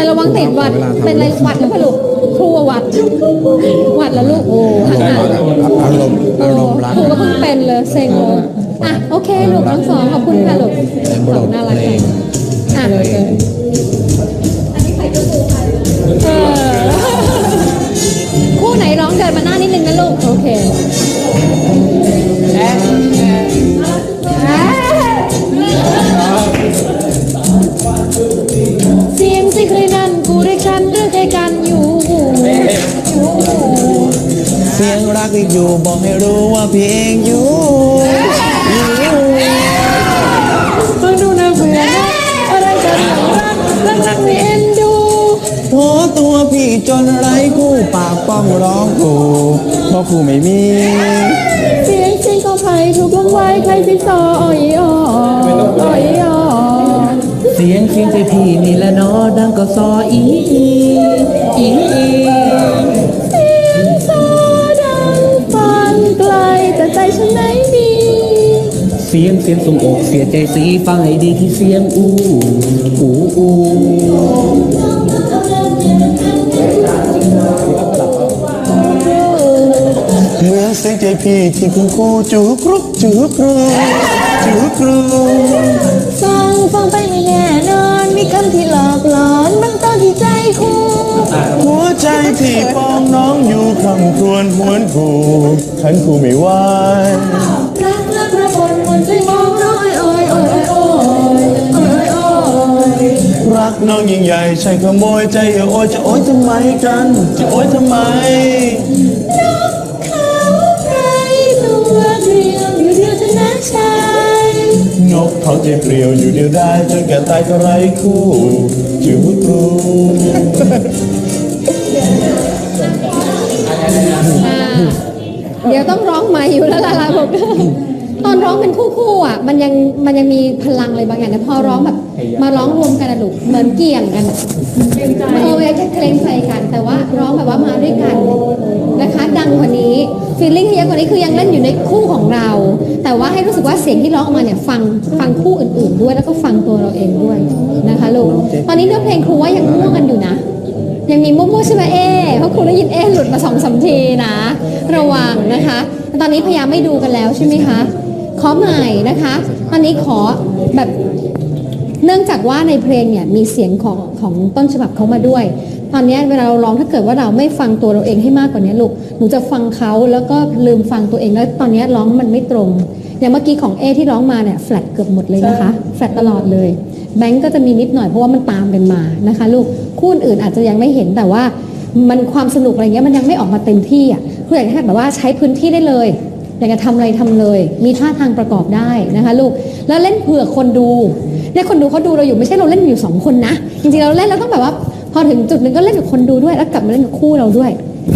แต่ระวังติดหวัดเวลาทำเป็นอะไรหวัดหรือเปล่าลูกครูอะหวัด หวัดแล้วลูกโอ้ห่างอารมณ์อารมณ์รักครูก็เพิ่งเป็นเลยเซ็งเลยอะโอเคลูกทั้งสองขอบคุณค่ะลูกเป็นบสทองน่ารักเพลจังง อยู่บอกให้รู้ว่าพี่เองอยู่อยู่ฟังดูน่าเบื่อนะอะไรกันรักรักรักไม่เอ็นดูโทตัวพี่จนไร้คู่ปากป้องร้องกูเพราะคู่ไม่มี เสียงเสียงก็ไผ่ถูกลงไว้ใครสิซออ่อยอ่ออ่อยอ่อเสียงเสียงใจพี่นี่แหละเนาะดังก็ซออีอีอีอี ไหนมีเสียงเสียงสมอกเสียใจสีฟ้าให้ดีที่เสียงอูอูอูเหมือนเสียงใจพี่ที่คุณครูจูกรุกจูกรู จูกรูฟังฟังไปไม่แน่นอน มีคำที่หลอกหลอนบางตอนที่ใจคู่หัวใจพี่ปองน้องอยู่คำครวญหวนกูขันกูไม่ไหวรักรักระบนมนใจมองร้อยโอ้ยโอ้ยโอ้ยโอ้ยโอ้ยรักน้องยิ่งใหญ่ใช่ขโมยใจอย่าโอยจะโอยทำไมกัน จะโอยทำไมเขาใครตัวเดียวอยู่เดียวเท่านั้นชาย นกเขาใจเปลี่ยวอยู่เดียวได้จนแก่ตายก็ไร้คู่จูกรูเดี๋ยวต้องร้องใหม่อยู่แล้วล่ะล่ะผม ตอนร้องเป็นคู่ๆอะ มันยังมันยังมีพลังอะไรบางอย่างนะพอร้องแบบมาร้องรวมกันอะลูกเหมือนเกี่ยงกันอะโอ้ยแค่เกรงใจกัน แต่ว่าร้องแบบว่ามาด้วยกันนะคะ ดังกว่านี้ฟีลลิ่งที่เยอะกว่านี้คือยังเล่นอยู่ในคู่ของเรา แต่ว่าให้รู้สึกว่าเสียงที่ร้องออกมาเนี่ยฟังฟังคู่อื่น ๆ ด้วยแล้วก็ฟังตัวเราเองด้วยนะคะลูกตอนนี้เนื้อเพลงครูว่ายังม่วงกันอยู่นะยังมีมั่วๆใช่ไหมเอเพราะครูได้ยินเอหลุดมาสองสามทีนะ ระวังนะคะ ตอนนี้พยายามไม่ดูกันแล้วใช่ไหมคะ ขอใหม่นะคะ ตอนนี้ขอแบบเนื่องจากว่าในเพลงเนี่ยมีเสียงของของต้นฉบับเขามาด้วย ตอนนี้เวลาเราร้องถ้าเกิดว่าเราไม่ฟังตัวเราเองให้มากกว่านี้ลูก หนูจะฟังเขาแล้วก็ลืมฟังตัวเองแล้วตอนนี้ร้องมันไม่ตรง อย่างเมื่อกี้ของเอที่ร้องมาเนี่ยแฟลตเกือบหมดเลยนะคะ แฟลตตลอดเลย แบงก์ก็จะมีนิดหน่อยเพราะว่ามันตามกันมานะคะ ลูก คู่อื่นอาจจะยังไม่เห็นแต่ว่ามันความสนุกอะไรเงี้ยมันยังไม่ออกมาเต็มที่อะคืออยากให้แบบว่าใช้พื้นที่ได้เลย อยากจะทำอะไรทำเลย มีท่าทางประกอบได้นะคะลูกแล้วเล่นเผื่อคนดูเนี่ยคนดูเขาดูเราอยู่ไม่ใช่เราเล่นอยู่สองคนนะจริงๆเราเล่นแล้วต้องแบบว่าพอถึงจุดหนึ่งก็เล่นกับคนดูด้วยแล้วกลับมาเล่นกับคู่เราด้วย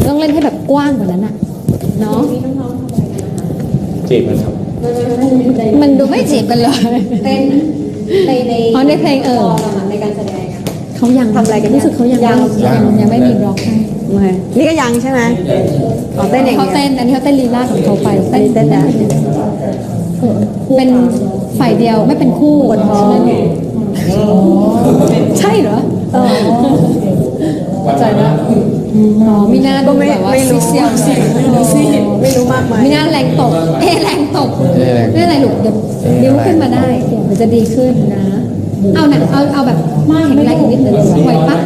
ต้องเล่นให้แบบกว้างกว่านั้นอะเนาะจีบมันครับมันดูไม่จีบกันเลยเต้นในในอ๋อในเพลงเออในการแสดงอะ เขายังทำอะไรกันรู้สึกเขายังยังยังยังไม่มีบล็อกให้ไม่นี่ก็ยังใช่ไหมอ๋อเต้นอย่างเขาเดียวเต้นอันนี้เขาเต้นลีลาของเขาไปเต้นเต้นได้เออเป็นฝ่ายเดียวไม่เป็นคู่กดท้องใช่เหรอเออใจนะอ๋อมีหน้าดูก็ไม่แบบว่าไม่รู้เซียวๆสิไม่รู้มากมายมีหน้าแรงตกเอะแรงตกเอ๊ะแรงไม่เป็นไรลูกเดี๋ยวนิ้วขึ้นมาได้เดี๋ยวมันจะดีขึ้นนะ เอาหนักเอาเอาแบบมาแข็งแรงอีกนิดนึงไหวปะ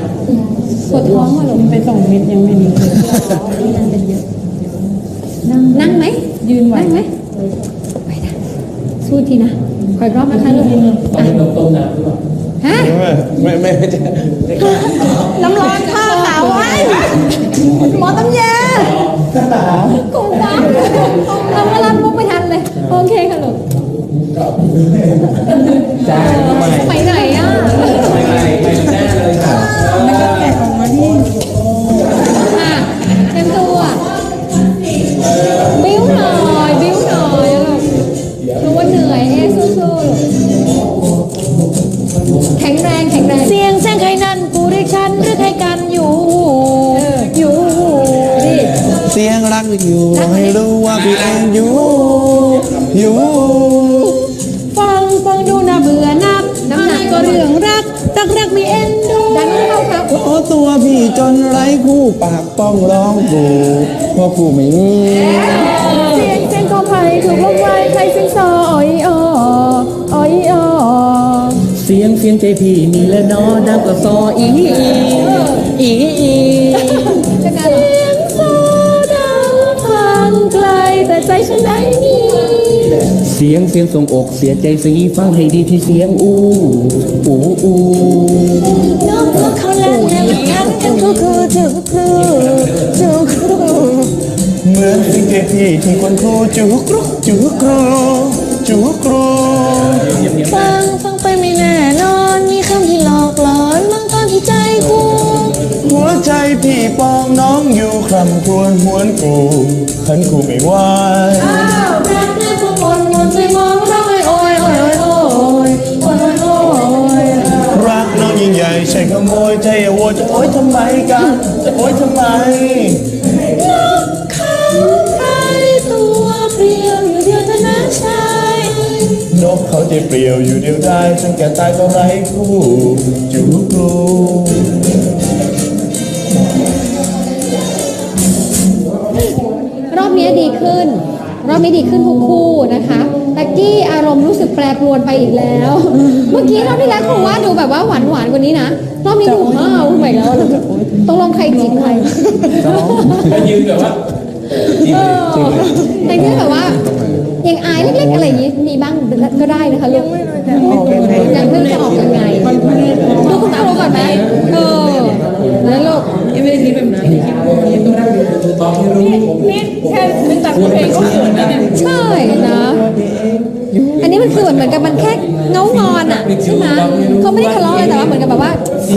ปวดท้องมาลงไปสองเม็ดยังไม่ดีนั่งไหมยืนไหวไหมไหวนะสู้ทีนะขออีกรอบนะคะลูกอะฮะไม่ไม่ไม่ใช่น้ำร้อนผ้าขาวไว้หมอตำแยคงดังเราก็รับมุกไม่ทันเลยโอเคค่ะลูก จ้าทำไมไปไหนอะไม่ไม่ไม่แน่เลยค่ะอะเต็มตัวบิ้วหน่อยบิ้วหน่อยลูกรู้ว่าเหนื่อยเอ๊ะสู้ๆลูกแข็งแรงแข็งแรงเสียงเสียงใครนั่นกูเรียกฉันหรือใครกันอยู่อยู่ดิเสียงรักอีกอยู่บอกให้รู้ว่าพี่เองอยู่อยู่ เบื่อนักน้ำหนักก็เรื่องรักรักรักมีเอ็นดูดันเข้าครับตัวพี่จนไร้คู่ปากป้องร้องกูเพราะกูไม่มีเสียงเสียงกอไผ่ถูกลมไว้ใครเสียงซออ้อยอ้ออ้อยอ้อเสียงเสียงใจพี่นี่แหละเนาะดังก็ซออีอี เสียงเสียงทรงอกเสียใจสีฟังให้ดีที่เสียงอู้อูอูนกนกเขาเล่นกันงั้นกันก็คือจุกครูจุกครูเหมือนสิ่งที่พี่ที่คนครูจุกรุกจุกรูจุกรูฟังฟังไปไม่แน่นอน มีคำที่หลอกหลอนบางตอนที่ใจกูหัวใจพี่ปองน้องอยู่คร่ำครวญหวนกูขันกูไม่ไหว ขโมยใจโวยจะโอยทำไมกันจะโอยทำไมรักเขาใครตัวเปลี่ยวอยู่เดียวเท่านั้นชายนกเขาจะเปลี่ยวอยู่เดียวได้จนแก่ตายก็ไร้คู่จุกรูรอบนี้ดีขึ้น รอบนี้ดีขึ้นทุกคู่นะคะ ตะกี้อารมณ์รู้สึกแปรปรวนไปอีกแล้ว เมื่อกี้รอบที่แล้วครูว่าดูแบบว่าหวานหวานๆกว่านี้นะรอบนี้ดูห้าวใหม่แล้วต้องลองใครจีบใครยืนแบบว่าเออแต่นี่แบบว่ายังอายเล็กๆอะไรอย่างนี้มีบ้างก็ได้นะคะลูกยังเพิ่งจะออกยังไงดูคุณครูก่อนไหมเออแล้วลูกไม่ได้คิดแบบนั้นคิดว่ามันต้องได้เป็นตอนที่รู้นี่แค่เป็นตัดเพลงก็เขินแล้วเนี่ยใช่นะ อันนี้มันคือเหมือนเหมือนกับมันแค่เงางอนอะใช่ไหมเขาไม่ได้ทะเลาะอะไรแต่ว่าเหมือนกับแบบว่า